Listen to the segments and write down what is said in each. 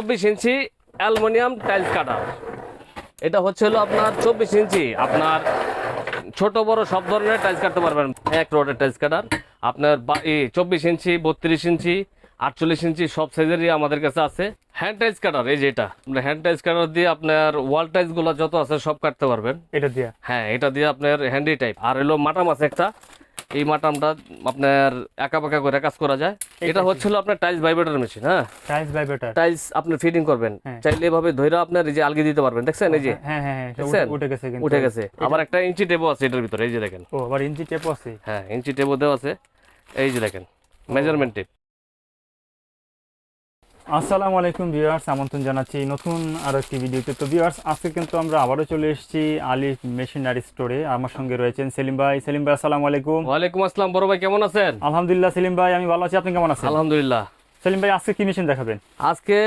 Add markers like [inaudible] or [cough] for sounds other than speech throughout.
চব্বিশ ইঞ্চি aluminium tiles কাটার এটা হচ্ছে হলো আপনার চব্বিশ ইঞ্চি। আপনার ছোট বড় সব ধরনের টাইলস কাটতে পারবেন। এক রোডের টাইলস কাটার। আপনার এই চব্বিশ ইঞ্চি বত্রিশ ইঞ্চি আটচল্লিশ ইঞ্চি সব সাইজেরই আমাদের কাছে আছে। হ্যান্ড টাইলস কাটার এই যে এটা। হ্যান্ড টাইলস কাটার দিয়ে আপনার ওয়াল টাইলসগুলো যত আছে সব কাটতে পারবেন। এটা দিয়ে? হ্যাঁ এটা দিয়ে আপনার হ্যান্ডি টাইপ। আর হলো মাটাম আছে একটা। এই মাটামটা আপনার একা পাকা করে কাজ করা যায়। এটা হচ্ছিল আপনার টাইলস ভাইব্রেটর মেশিন হ্যাঁ? টাইলস ভাইব্রেটর টাইলস আপনি ফিটিং করবেন। হ্যাঁ। চাইলে এভাবে ধইরা আপনার এই যে আলগি দিতে পারবেন দেখছেন এই যে? হ্যাঁ হ্যাঁ হ্যাঁ, উঠে- গেছে কিন্তু। উঠে গেছে। আবার একটা ইঞ্চি টেপও আছে এটার ভিতরে এই যে দেখেন। ও আবার ইঞ্চি টেপ আছে। হ্যাঁ ইঞ্চি টেপও দেওয়া আছে। এই যে দেখেন মেজারমেন্ট টেপ আসসালামু আলাইকুম ভিউয়ার্স আমন্ত্রণ জানাচ্ছি নতুন আরও একটি ভিডিওতে। তো ভিউয়ার্স আজকে কিন্তু আমরা আবারও চলে এসেছি আলিফ মেশিনারি স্টোরে। আমার সঙ্গে রয়েছেন সেলিম ভাই। সেলিম ভাই আসসালামু আলাইকুম। ওয়ালাইকুম আসসালাম বড় ভাই কেমন আছেন? আলহামদুলিল্লাহ সেলিম ভাই আমি ভালো আছি। আপনি কেমন আছেন? আলহামদুলিল্লাহ। সেলিম ভাই আজকে কি মেশিন দেখাবেন? আজকে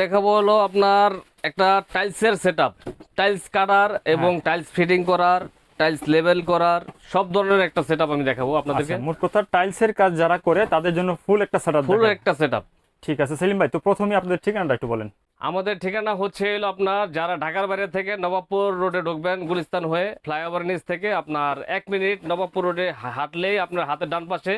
দেখাবো হলো আপনার একটা টাইলসের সেটআপ। টাইলস কাটার এবং হ্যাঁ। টাইলস ফিটিং করার টাইলস লেভেল করার সব ধরনের একটা সেটআপ আমি দেখাবো আপনাদেরকে। আচ্ছা মোট কথা টাইলসের কাজ যারা করে তাদের জন্য ফুল একটা সেটআপ ফুল একটা সেটআপ ঠিক আছে সেলিম ভাই তো প্রথমে আপনাদের ঠিকানাটা একটু বলেন। আমাদের ঠিকানা হচ্ছে হলো আপনার যারা ঢাকার বাইরে থেকে নবাবপুর রোডে ঢুকবেন, গুলিস্তান হয়ে ফ্লাইওভার নিচ থেকে আপনার এক মিনিট নবাবপুর রোডে হাঁটলেই আপনার হাতের ডান পাশে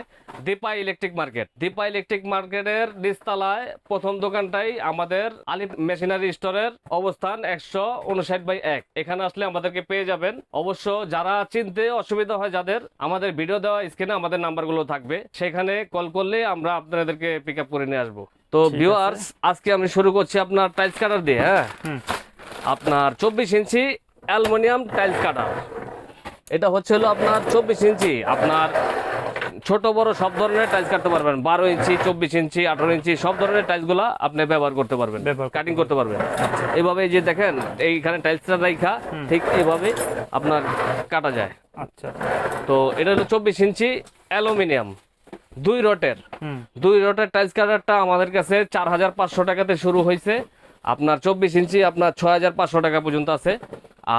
Dipa electric market. Dipa electric মার্কেটের নিচতলায় প্রথম দোকানটাই আমাদের আলিফ মেশিনারি স্টোরের অবস্থান একশো উনষাট বাই এক। এখানে আসলে আমাদেরকে পেয়ে যাবেন। অবশ্য যারা চিনতে অসুবিধা হয় যাদের, আমাদের ভিডিও দেওয়া স্ক্রিনে আমাদের নাম্বারগুলো থাকবে। সেখানে কল করলে আমরা আপনাদেরকে পিক আপ করে নিয়ে আসব। তো। ভিউয়ার্স আজকে আমি শুরু করছি আপনার টাইলস কাটার দিয়ে হ্যাঁ? আপনার চব্বিশ ইঞ্চি অ্যালুমিনিয়াম টাইলস কাটার এটা হচ্ছে হলো আপনার চব্বিশ ইঞ্চি। আপনার ছোট বড় সব ধরনের টাইলস কাটতে পারবেন। বারো ইঞ্চি চব্বিশ ইঞ্চি আঠারো ইঞ্চি সব ধরনের টাইলসগুলো আপনি ব্যবহার করতে পারবেন। কাটিং করতে পারবেন। আচ্ছা। এইভাবে যে দেখেন এইখানে টাইলসটা রাইখা ঠিক এইভাবে আপনার কাটা যায়। আচ্ছা। তো এটা হলো চব্বিশ ইঞ্চি অ্যালুমিনিয়াম। দুই রটের। দুই রটের টাইলস কাটারটা আমাদের কাছে চার হাজার পাঁচশো টাকাতে শুরু হয়েছে। আপনার চব্বিশ ইঞ্চি আপনার ছয় হাজার পাঁচশো টাকা পর্যন্ত আছে।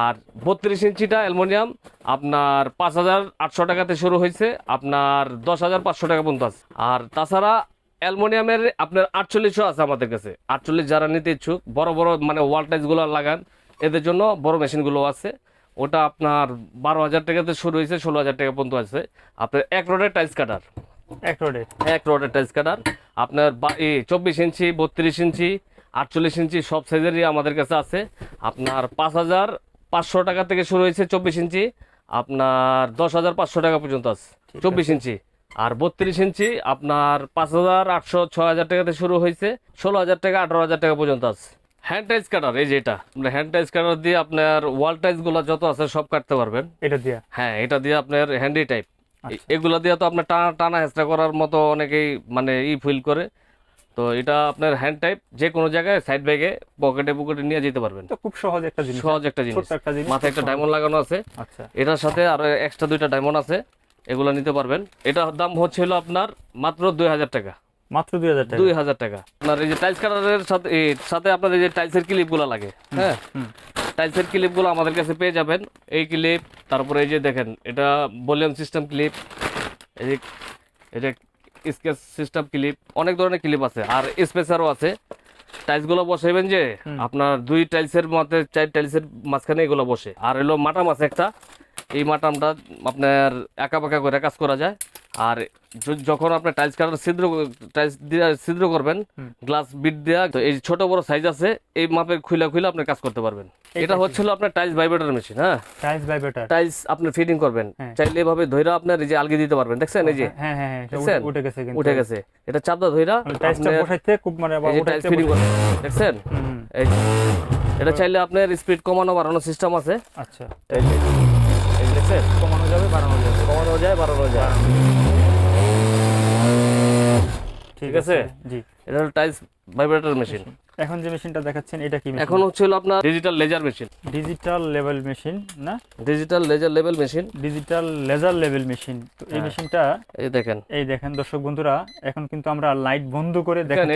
আর বত্রিশ ইঞ্চিটা অ্যালমোনিয়াম আপনার পাঁচ হাজার আটশো টাকাতে শুরু হয়েছে। আপনার দশ হাজার পাঁচশো টাকা পর্যন্ত আছে। আর তাছাড়া অ্যালমোনিয়ামের আপনার আটচল্লিশও আছে আমাদের কাছে। আটচল্লিশ যারা নিতে ইচ্ছুক বড় বড় মানে ওয়াল টাইলসগুলো লাগান এদের জন্য বড় মেশিনগুলো আছে। ওটা আপনার বারো হাজার টাকাতে শুরু হয়েছে ষোলো হাজার টাকা পর্যন্ত আছে। আপনার এক রোডের টাইলস কাটার। এক রোডে? এক রোডের টাইলস কাটার আপনার চব্বিশ ইঞ্চি বত্রিশ ইঞ্চি আটচল্লিশ ইঞ্চি সব সাইজেরই আমাদের কাছে আছে। আপনার পাঁচ হাজার পাঁচশো টাকা থেকে শুরু হয়েছে চব্বিশ ইঞ্চি। আপনার দশ হাজার পাঁচশো টাকা পর্যন্ত আছে। চব্বিশ ইঞ্চি। আর বত্রিশ ইঞ্চি আপনার পাঁচ হাজার আটশো ছয় হাজার টাকাতে শুরু হয়েছে। ষোলো হাজার টাকা আঠারো হাজার টাকা পর্যন্ত আছে। হ্যান্ড টাইলস কাটার এই যে এটা। আপনার হ্যান্ড টাইলস কাটার দিয়ে আপনার ওয়ালগুলো যত আছে সব কাটতে পারবেন। এটা দিয়া? হ্যাঁ এটা দিয়ে আপনার হ্যান্ডি টাইপ। এগুলো দিয়ে তো আপনার টানা টানা হেঁচড়া করার মতো অনেকেই মানে ই ফিল করে। তো এটা আপনার হ্যান্ড টাইপ যে কোনো জায়গায় সাইড ব্যাগে পকেটে পকেটে নিয়ে যেতে পারবেন। তো খুব সহজ একটা জিনিস। সহজ একটা জিনিস। একটা জিনিস। মাথায় একটা ডায়মন্ড লাগানো আছে। আচ্ছা। এটার সাথে আরও এক্সট্রা দুইটা ডায়মন্ড আছে। এগুলো নিতে পারবেন। এটার দাম হচ্ছিল আপনার মাত্র দুই হাজার টাকা। মাত্র দুই হাজার টাকা। দুই হাজার টাকা। আপনার এই যে টাইলস কাটারের সাথে সাথে আপনার এই যে টাইলসের ক্লিপগুলো লাগে। হ্যাঁ। টাইলসের ক্লিপগুলো আমাদের কাছে পেয়ে যাবেন। এই ক্লিপ তারপরে এই যে দেখেন এটা ভলিউম সিস্টেম ক্লিপ এই যে এই যে স্কেচ সিস্টেম ক্লিপ অনেক ধরনের ক্লিপ আছে আর স্পেসারও আছে। টাইলসগুলো বসাইবেন যে আপনার দুই টাইলসের মধ্যে চার টাইলসের মাঝখানে এগুলো বসে। আর এলো মাটাম আছে একটা এই মাটামটা আপনার একা পাকা করে কাজ করা যায়। আর যখন আপনার টাইলস কাটার ছিদ্র টাইলস দিয়ে ছিদ্র করবেন গ্লাস বিট দেওয়া তো এই ছোট বড় সাইজ আছে এই মাপের খুলে খুলে আপনি কাজ করতে পারবেন। এটা হচ্ছিল আপনার টাইলস ভাইব্রেটর মেশিন হ্যাঁ? টাইলস বাই বেটার টাইলস আপনি ফিটিং করবেন। হ্যাঁ। চাইলে এভাবে ধইরা আপনার এই যে আলগি দিতে পারবেন দেখছেন এই যে? হ্যাঁ হ্যাঁ হ্যাঁ দেখছেন? উঠে- গেছে কিন্তু। উঠে গেছে। এটা চাপদা ধইরা মানে টাইলসটা বসাইতে খুব মানে টাইলস ফিটিং বসাইতে- দেখছেন। এটা চাইলে আপনার স্পিড কমানো বাড়ানো সিস্টেম আছে। আচ্ছা। দেখছেন কমানো যাবে বাড়ানো যাবে। কমানো যায় বাড়ানো যায়। ঠিক আছে? জি। এটা হলো টাইলস ভাইব্রেটর মেশিন। এখন যে মেশিনটা দেখাচ্ছেন এটা কি এখন হচ্ছিল আপনার digital laser machine. Digital level machine না? Digital laser level machine. Digital laser level machine. তো এই হ্যাঁ। মেশিনটা এই দেখেন। এই দেখেন দর্শক বন্ধুরা এখন কিন্তু আমরা লাইট বন্ধ করে দেখেন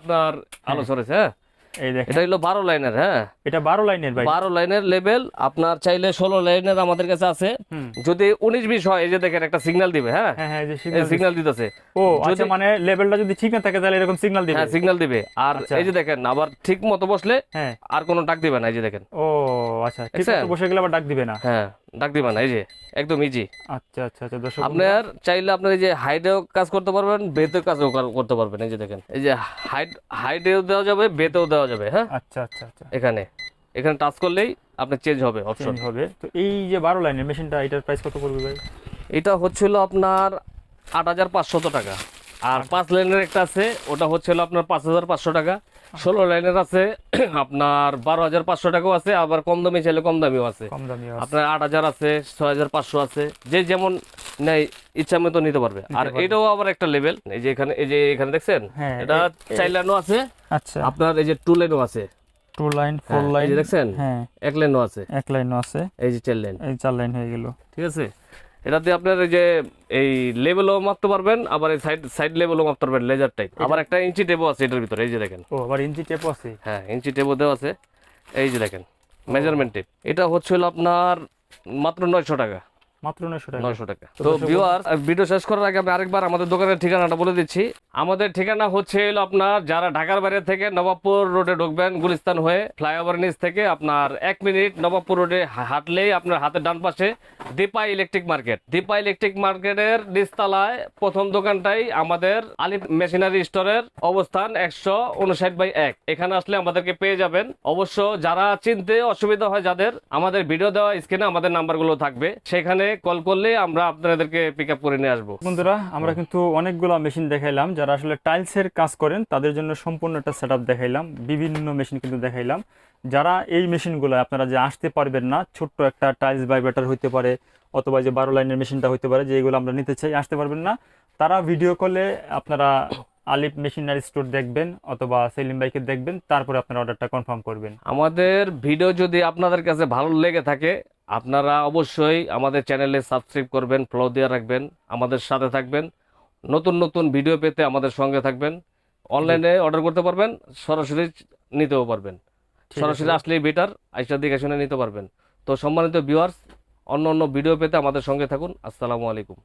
আপনার আলো। সরেছে হ্যাঁ? এটা হলো বারো লাইনের হ্যাঁ? এটা বারো লাইনের বারো লাইনের লেভেল আপনার চাইলে ষোলো লাইনের আমাদের কাছে আছে। যদি উনিশ বিশ হয় এই যে দেখেন একটা সিগন্যাল দিবে হ্যাঁ? হ্যাঁ হ্যাঁ সিগন্যাল দিতেছে। ও আচ্ছা যদি- মানে লেভেলটা যদি ঠিক না থাকে তাহলে এরকম সিগন্যাল দিবে। হ্যাঁ সিগন্যাল দিবে। আর আচ্ছা। এই যে দেখেন আবার ঠিক মতো বসলে আর কোনো ডাক দিবে না এই যে দেখেন। ও আচ্ছা ঠিক? মতো বসে গেলে আবার ডাক দিবে না। হ্যাঁ। ডাক দিবে না এই যে একদম ইজি আচ্ছা আচ্ছা আচ্ছা দর্শক আপনার চাইলে আপনার এই যে হাইটেও কাজ করতে পারবেন বেতেও কাজও কর- করতে পারবেন এই যে দেখেন। এই যে হাইড হাইটেও দেওয়া যাবে বেতেও দেওয়া যাবে হ্যাঁ? আচ্ছা আচ্ছা আচ্ছা। এখানে। এখানে টাচ করলেই আপনার চেঞ্জ হবে অপশন হবে। তো এই যে বারো লাইনের মেশিনটা এটার প্রাইস কত পড়বে ভাই? এটা হচ্ছিল আপনার আট হাজার পাঁচশত টাকা। আর পাঁচ লাইনের একটা আছে ওটা হচ্ছিল আপনার পাঁচ হাজার পাঁচশো টাকা। ষোলো লাইনের আছে [clears throat] আপনার বারো হাজার পাঁচশো টাকাও আছে আবার কম দামি চাইলে কম দামিও আছে। আপনার আট হাজার আছে ছয় হাজার পাঁচশো আছে যে যেমন নেই ইচ্ছা মতো নিতে পারবে। আর এটাও আবার একটা লেভেল এই যে এখানে এই যে এখানে দেখছেন? হ্যাঁ, এটা চার লাইনও আছে আচ্ছা। আপনার এই যে টু লাইনও আছে। টু লাইন ফোর লাইন দেখছেন? হ্যাঁ। এক লাইনও আছে। এক লাইনও আছে। এই যে চার লাইন এই চার লাইন হয়ে গেল। ঠিক আছে? এটাতে আপনার এই যে এই লেভেলও মাপতে পারবেন আবার এই সাইড সাইড লেভেলও মাপতে পারবেন লেজার টাইপ আবার একটা ইঞ্চি টেপও আছে এটার ভিতরে এই যে দেখেন। ও আবার ইঞ্চি টেপও আছে। হ্যাঁ ইঞ্চি টেপও দেওয়া আছে। এই যে দেখেন মেজারমেন্ট টেপ এটা হচ্ছিল আপনার মাত্র নয়শো টাকা। মাত্র নয়শো টাকা। নয়শো টাকা। তো ভিউয়ার ভিডিও শেষ করার আগে আমি আরেকবার আমাদের দোকানের ঠিকানাটা বলে দিচ্ছি। আমাদের ঠিকানা হচ্ছে হলো আপনার যারা ঢাকার বাইরে থেকে নবাবপুর রোডে ঢুকবেন গুলিস্তান হয়ে ফ্লাইওভার নিচ থেকে আপনার এক মিনিট নবাবপুর রোডে হাঁটলেই আপনার হাতের ডান পাশে Dipa electric market. Dipa electric মার্কেটের নিচতলায় প্রথম দোকানটাই আমাদের আলিফ মেশিনারি স্টোরের অবস্থান একশো উনষাট বাই এক। এখানে আসলে আমাদেরকে পেয়ে যাবেন। অবশ্য যারা চিনতে অসুবিধা হয় যাদের আমাদের ভিডিও দেওয়া স্ক্রিনে আমাদের নাম্বারগুলো থাকবে। সেখানে কল করলে আমরা আপনাদেরকে পিক আপ করে নিয়ে আসব। বন্ধুরা আমরা কিন্তু অনেকগুলো মেশিন দেখাইলাম যারা আসলে টাইলসের কাজ করেন তাদের জন্য সম্পূর্ণ একটা সেট দেখাইলাম বিভিন্ন মেশিন কিন্তু দেখাইলাম। যারা এই মেশিনগুলো আপনারা যে আসতে পারবেন না ছোট্ট একটা টাইলস বাই ভাইব্রেটার হইতে পারে অথবা যে বারো লাইনের মেশিনটা হইতে পারে যে এগুলো আমরা নিতে চাই আসতে পারবেন না। তারা ভিডিও কলে আপনারা আলিফ মেশিনারি স্টোর দেখবেন অথবা সেলিম বাইকে দেখবেন তারপরে আপনারা অর্ডারটা কনফার্ম করবেন। আমাদের ভিডিও যদি আপনাদের কাছে ভালো লেগে থাকে আপনারা অবশ্যই আমাদের চ্যানেলে সাবস্ক্রাইব করবেন ফলো দিয়ে রাখবেন আমাদের সাথে থাকবেন। নতুন নতুন ভিডিও পেতে আমাদের সঙ্গে থাকবেন। অনলাইনে অর্ডার করতে পারবেন সরাসরি নিতেও পারবেন। সরাসরি আসলেই বেটার আইসা দিকে শুনে নিতে পারবেন। তো সম্মানিত ভিউয়ার্স অন্য অন্য ভিডিও পেতে আমাদের সঙ্গে থাকুন। আসসালামু আলাইকুম।